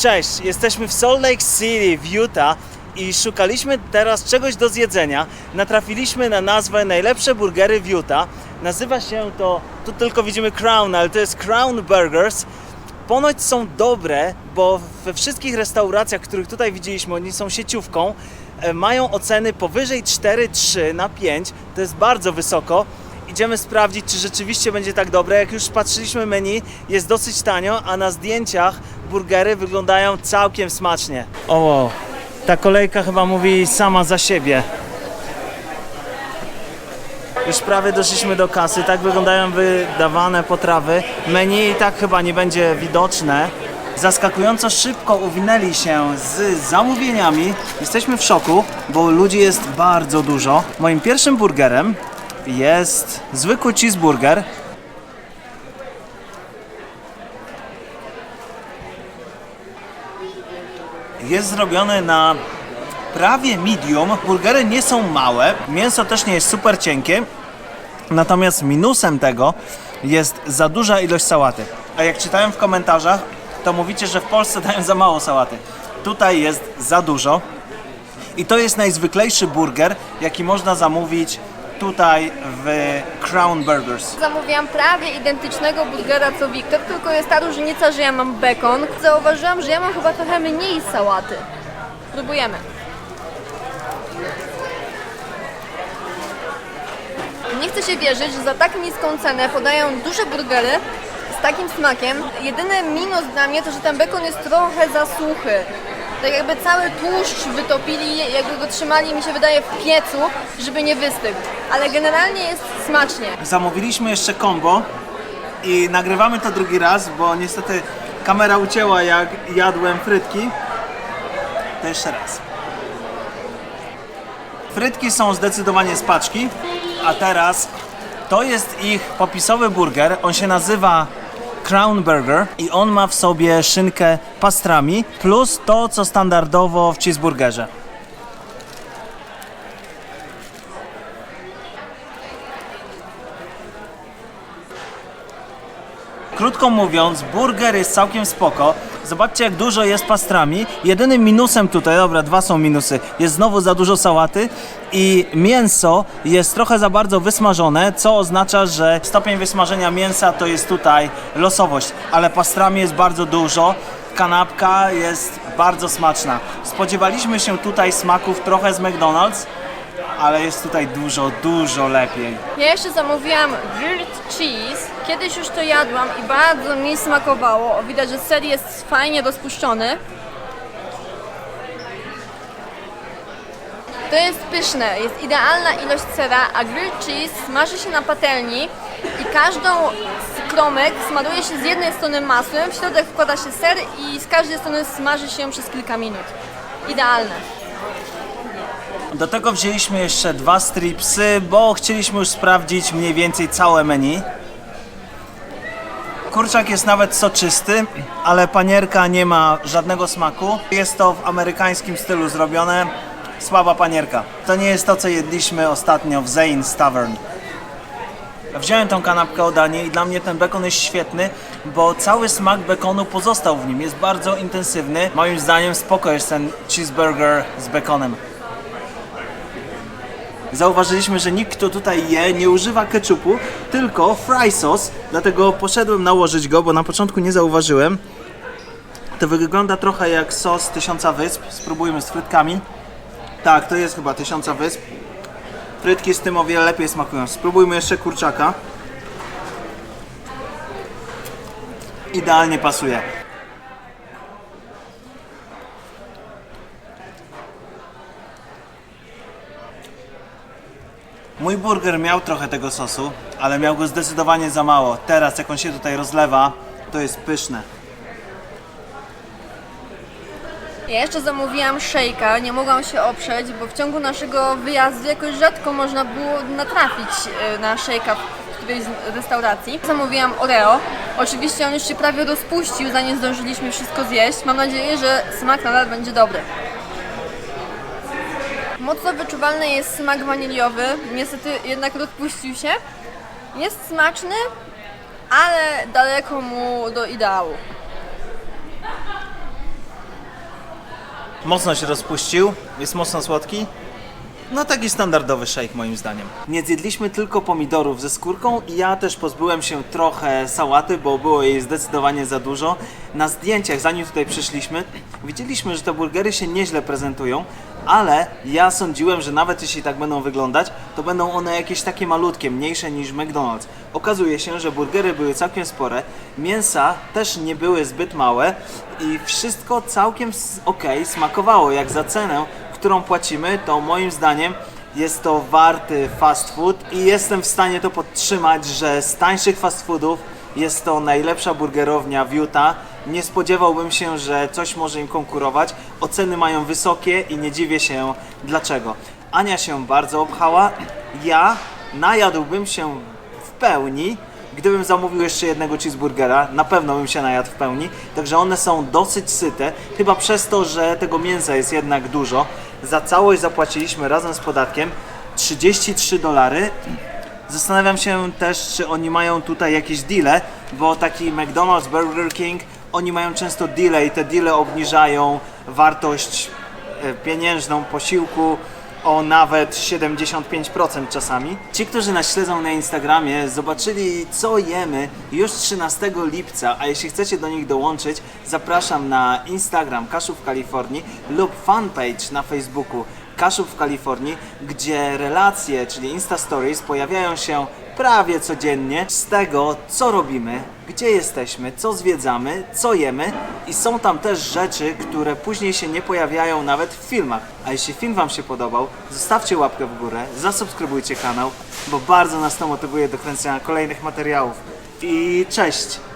Cześć, jesteśmy w Salt Lake City w Utah i szukaliśmy teraz czegoś do zjedzenia. Natrafiliśmy na nazwę najlepsze burgery w Utah. Nazywa się to, tu tylko widzimy Crown, ale to jest Crown Burgers. Ponoć są dobre, bo we wszystkich restauracjach, których tutaj widzieliśmy, oni są sieciówką, e, mają oceny powyżej 4,3 na 5. To jest bardzo wysoko. Idziemy sprawdzić, czy rzeczywiście będzie tak dobre. Jak już patrzyliśmy menu, jest dosyć tanio, a na zdjęciach burgery wyglądają całkiem smacznie. O, wow. ta kolejka chyba mówi sama za siebie. Już prawie doszliśmy do kasy, tak wyglądają wydawane potrawy. Menu i tak chyba nie będzie widoczne. Zaskakująco szybko uwinęli się z zamówieniami. Jesteśmy w szoku, bo ludzi jest bardzo dużo. Moim pierwszym burgerem jest zwykły cheeseburger. Jest zrobiony na prawie medium. Burgery nie są małe, mięso też nie jest super cienkie. Natomiast minusem tego jest za duża ilość sałaty. A jak czytałem w komentarzach, to mówicie, że w Polsce dają za mało sałaty. Tutaj jest za dużo. I to jest najzwyklejszy burger, jaki można zamówić tutaj w Crown Burgers. Zamówiłam prawie identycznego burgera co Wiktor, tylko jest ta różnica, że ja mam bekon. Zauważyłam, że ja mam chyba trochę mniej sałaty. Próbujemy. Nie chcę się wierzyć, że za tak niską cenę podają duże burgery z takim smakiem. Jedyny minus dla mnie to, że ten bekon jest trochę za suchy. Tak jakby cały tłuszcz wytopili, jakby go trzymali, mi się wydaje, w piecu, żeby nie wystygł. Ale generalnie jest smacznie. Zamówiliśmy jeszcze combo i nagrywamy to drugi raz, bo niestety kamera ucięła jak jadłem frytki. To jeszcze raz. Frytki są zdecydowanie z paczki, a teraz to jest ich popisowy burger. On się nazywa Crown Burger i on ma w sobie szynkę pastrami plus to, co standardowo w cheeseburgerze. Krótko mówiąc, burger jest całkiem spoko. Zobaczcie, jak dużo jest pastrami. Jedynym minusem tutaj, dobra, dwa są minusy, jest znowu za dużo sałaty i mięso jest trochę za bardzo wysmażone, co oznacza, że stopień wysmażenia mięsa to jest tutaj losowość, ale pastrami jest bardzo dużo. Kanapka jest bardzo smaczna. Spodziewaliśmy się tutaj smaków trochę z McDonald's, ale jest tutaj dużo, dużo lepiej. Ja jeszcze zamówiłam grilled cheese. Kiedyś już to jadłam i bardzo mi smakowało. O, Widać, że ser jest fajnie rozpuszczony. To jest pyszne, jest idealna ilość sera, a grilled cheese smaży się na patelni i każdą kromek smaruje się z jednej strony masłem, w środek wkłada się ser i z każdej strony smaży się przez kilka minut. Idealne. Do tego wzięliśmy jeszcze dwa stripsy, bo chcieliśmy już sprawdzić mniej więcej całe menu. Kurczak jest nawet soczysty, ale panierka nie ma żadnego smaku. Jest to w amerykańskim stylu zrobione. Słaba panierka. To nie jest to, co jedliśmy ostatnio w Zane's Tavern. Wziąłem tą kanapkę o danie i dla mnie ten bekon jest świetny, bo cały smak bekonu pozostał w nim. Jest bardzo intensywny. Moim zdaniem spoko jest ten cheeseburger z bekonem. Zauważyliśmy, że nikt, kto tutaj je, nie używa ketchupu, tylko fry sauce, dlatego poszedłem nałożyć go, bo na początku nie zauważyłem. To wygląda trochę jak sos Tysiąca Wysp. Spróbujmy z frytkami. Tak, to jest chyba Tysiąca Wysp. Frytki z tym o wiele lepiej smakują. Spróbujmy jeszcze kurczaka. Idealnie pasuje. Mój burger miał trochę tego sosu, ale miał go zdecydowanie za mało. Teraz, jak on się tutaj rozlewa, to jest pyszne. Ja jeszcze zamówiłam szejka, nie mogłam się oprzeć, bo w ciągu naszego wyjazdu jakoś rzadko można było natrafić e, na szejka w którejś z restauracji. Zamówiłam Oreo. Oczywiście on już się prawie rozpuścił, zanim zdążyliśmy wszystko zjeść. Mam nadzieję, że smak nadal będzie dobry. Mocno wyczuwalny jest smak waniliowy, niestety jednak rozpuścił się. Jest smaczny, ale daleko mu do ideału. Mocno się rozpuścił, jest mocno słodki. No taki standardowy shake moim zdaniem. Nie zjedliśmy tylko pomidorów ze skórką i ja też pozbyłem się trochę sałaty, bo było jej zdecydowanie za dużo. Na zdjęciach, zanim tutaj przyszliśmy, widzieliśmy, że te burgery się nieźle prezentują, ale ja sądziłem, że nawet jeśli tak będą wyglądać, to będą one jakieś takie malutkie, mniejsze niż McDonald's. Okazuje się, że burgery były całkiem spore, mięsa też nie były zbyt małe i wszystko całkiem ok, smakowało jak za cenę, którą płacimy, to moim zdaniem jest to warty fast food i jestem w stanie to podtrzymać, że z tańszych fast foodów jest to najlepsza burgerownia w Utah. Nie spodziewałbym się, że coś może im konkurować. Oceny mają wysokie i nie dziwię się dlaczego. Ania się bardzo obchała. Ja najadłbym się w pełni, Gdybym zamówił jeszcze jednego cheeseburgera, na pewno bym się najadł w pełni. Także one są dosyć syte, chyba przez to, że tego mięsa jest jednak dużo. Za całość zapłaciliśmy razem z podatkiem 33 dolary. Zastanawiam się też, czy oni mają tutaj jakieś deale, bo taki McDonald's, Burger King, oni mają często deale i te deale obniżają wartość e, pieniężną posiłku o nawet 75% czasami. Ci, którzy nas śledzą na Instagramie, zobaczyli co jemy już 13 lipca, a jeśli chcecie do nich dołączyć, zapraszam na Instagram Kaszub w Kalifornii lub fanpage na Facebooku Kaszub w Kalifornii, gdzie relacje, czyli Insta Stories pojawiają się prawie codziennie z tego, co robimy, gdzie jesteśmy, co zwiedzamy, co jemy i są tam też rzeczy, które później się nie pojawiają nawet w filmach. A jeśli film Wam się podobał, zostawcie łapkę w górę, zasubskrybujcie kanał, bo bardzo nas to motywuje do kręcenia kolejnych materiałów. I cześć!